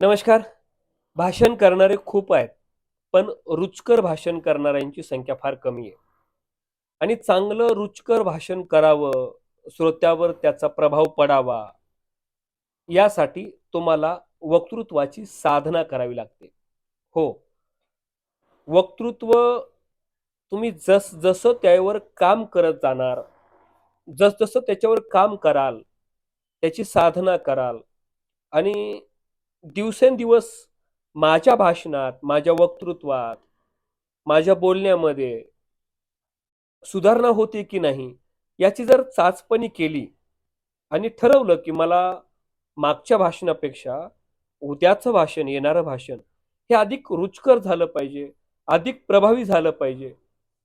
नमस्कार. भाषण करणारे खूप आहेत पण रुचकर भाषण करणाऱ्यांची संख्या फार कमी आहे. आणि चांगलं रुचकर भाषण करावं श्रोत्यावर त्याचा प्रभाव पडावा यासाठी तुम्हाला वक्तृत्वाची साधना करावी लागते. हो. वक्तृत्व तुम्ही जस जसं त्यावर काम करत जाणार जसजसं त्याच्यावर काम कराल त्याची साधना कराल आणि दिवसेंदिवस माझ्या भाषणात माझ्या वक्तृत्वात माझ्या बोलण्यामध्ये सुधारणा होते की नाही याची जर चाचपणी केली आणि ठरवलं की मला मागच्या भाषणापेक्षा उद्याचं भाषण येणारं भाषण हे अधिक रुचकर झालं पाहिजे अधिक प्रभावी झालं पाहिजे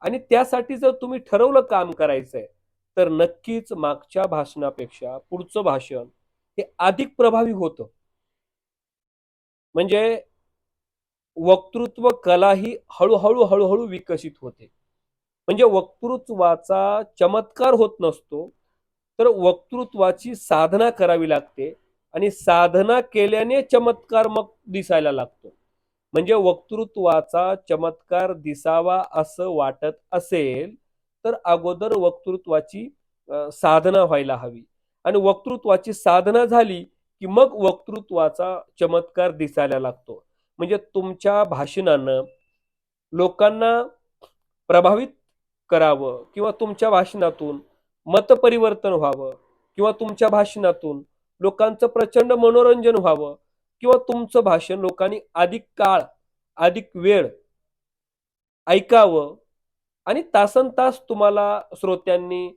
आणि त्यासाठी जर तुम्ही ठरवलं काम करायचंय तर नक्कीच मागच्या भाषणापेक्षा पुढचं भाषण हे अधिक प्रभावी होतं. म्हणजे वक्तृत्व कला ही हळूहळू हळूहळू विकसित होते. म्हणजे वक्तृत्वाचा चमत्कार होत नसतो तर वक्तृत्वाची साधना करावी लागते आणि साधना केल्याने चमत्कार मग दिसायला लागतो. म्हणजे वक्तृत्वाचा चमत्कार दिसावा असं वाटत असेल तर अगोदर वक्तृत्वाची साधना व्हायला हवी. आणि वक्तृत्वाची साधना झाली की मग वक्तृत्वाचा चमत्कार दिसायला लागतो. म्हणजे तुमच्या भाषणानं लोकांना प्रभावित करावं किंवा तुमच्या भाषणातून मतपरिवर्तन व्हावं किंवा तुमच्या भाषणातून लोकांचं प्रचंड मनोरंजन व्हावं किंवा तुमचं भाषण लोकांनी अधिक काळ अधिक वेळ ऐकावं आणि तासन तास तुम्हाला श्रोत्यांनी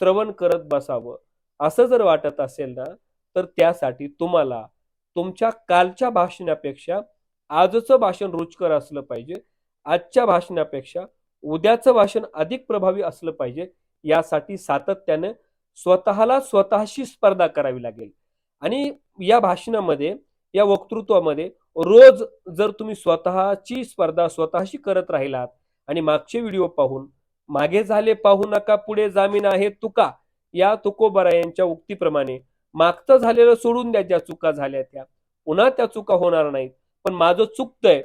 श्रवण करत बसावं. असं जर वाटत असेल ना तर त्यासाठी तुम्हाला तुमच्या कालच्या भाषणापेक्षा आजचं भाषण रुचकर असलं पाहिजे. आजच्या भाषणापेक्षा उद्याचं भाषण अधिक प्रभावी असलं पाहिजे. यासाठी सातत्याने स्वतःला स्वतःशी स्पर्धा करावी लागेल. आणि या भाषणामध्ये या वक्तृत्वामध्ये रोज जर तुम्ही स्वतःची स्पर्धा स्वतःशी करत राहिलात आणि मागचे व्हिडिओ पाहून मागे झाले पाहू नका पुढे जामीन आहे तुका या तुकोबरा यांच्या उक्तीप्रमाणे मागचं झालेलं सोडून द्या ज्या चुका झाल्या त्या. पुन्हा त्या चुका होणार नाहीत. पण माझं चुकतंय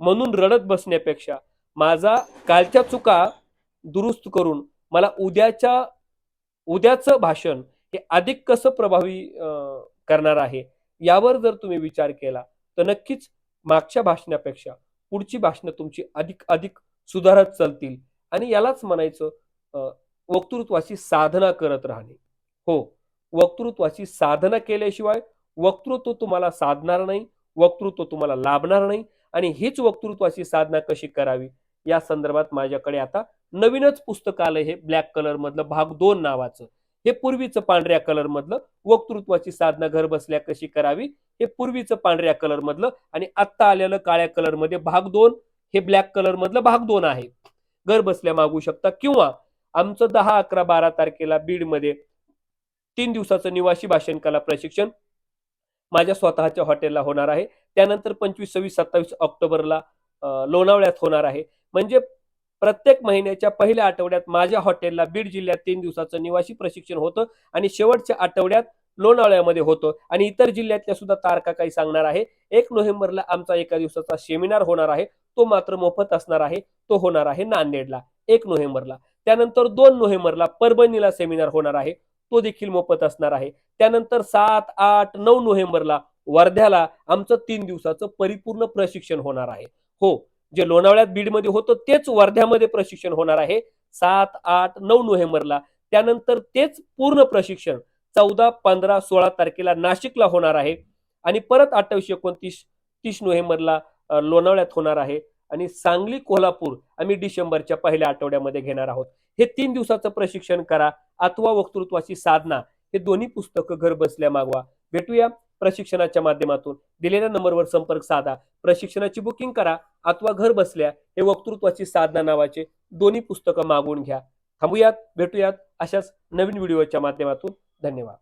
म्हणून रडत बसण्यापेक्षा माझा कालच्या चुका दुरुस्त करून मला उद्याच्या उद्याचं भाषण हे अधिक कसं प्रभावी करणार आहे यावर जर तुम्ही विचार केला तर नक्कीच मागच्या भाषणापेक्षा पुढची भाषणं तुमची अधिक अधिक सुधारत चालतील. आणि यालाच म्हणायचं वक्तृत्वाची साधना करत राहणे. हो. वक्तृत्वाची साधना केल्याशिवाय वक्तृत्व तुम्हाला साधणार नाही वक्तृत्व तुम्हाला लाभणार नाही आणि हीच वक्तृत्वाची साधना कशी करावी? या संदर्भात माझ्याकडे आता नवीनच पुस्तक आलं हे ब्लॅक कलर मधलं भाग दोन नावाचं. हे पूर्वीचं पांढऱ्या कलर मधलं वक्तृत्वाची साधना घर बसल्या कशी करावी? हे पूर्वीचं पांढऱ्या कलर मधलं आणि आत्ता आलेलं काळ्या कलरमध्ये भाग दोन हे ब्लॅक कलर मधलं भाग दोन आहे. घर बसल्या मागू शकता किंवा आमचं दहा अकरा बारा तारखेला बीडमध्ये तीन दिवसाचं निवासी भाषण कला प्रशिक्षण माझ्या स्वतःच्या हॉटेलला होणार आहे. त्यानंतर पंचवीस सव्वीस सत्तावीस ऑक्टोबरला लोणावळ्यात होणार आहे. म्हणजे प्रत्येक महिन्याच्या पहिल्या आठवड्यात माझ्या हॉटेलला बीड जिल्ह्यात तीन दिवसाचं निवासी प्रशिक्षण होतं आणि शेवटच्या आठवड्यात लोणावळ्यामध्ये होतं. आणि इतर जिल्ह्यातल्या सुद्धा तारखा काही सांगणार आहे. एक नोव्हेंबरला आमचा एका दिवसाचा सेमिनार होणार आहे. तो मात्र मोफत असणार आहे. तो होणार आहे नांदेडला एक नोव्हेंबरला. त्यानंतर दोन नोव्हेंबरला परभणीला सेमिनार होणार आहे. तो देखील मोफत असणार आहे. त्यानंतर सात आठ नऊ नोव्हेंबरला वर्ध्याला आमचं तीन दिवसाचं परिपूर्ण प्रशिक्षण होणार आहे. हो जे लोणावळ्यात बीडमध्ये होतं तेच वर्ध्यामध्ये प्रशिक्षण होणार आहे. सात आठ नऊ नोव्हेंबरला. त्यानंतर तेच पूर्ण प्रशिक्षण चौदा पंधरा सोळा तारखेला नाशिकला होणार आहे. आणि परत अठ्ठावीस एकोणतीस तीस नोव्हेंबरला लोणावळ्यात होणार आहे. आणि सांगली कोल्हापूर आम्ही डिसेंबरच्या पहिल्या आठवड्यामध्ये घेणार आहोत. हे तीन दिवसाचं प्रशिक्षण करा. अथवा वक्तृत्वाची साधना हे दोन्ही पुस्तकं घर बसल्या मागवा. भेटूया प्रशिक्षणाच्या माध्यमातून. दिलेल्या नंबरवर संपर्क साधा. प्रशिक्षणाची बुकिंग करा अथवा घर बसल्या हे वक्तृत्वाची साधना नावाचे दोन्ही पुस्तकं मागवून घ्या. थांबूयात भेटूयात अशाच नवीन व्हिडिओच्या माध्यमातून. धन्यवाद.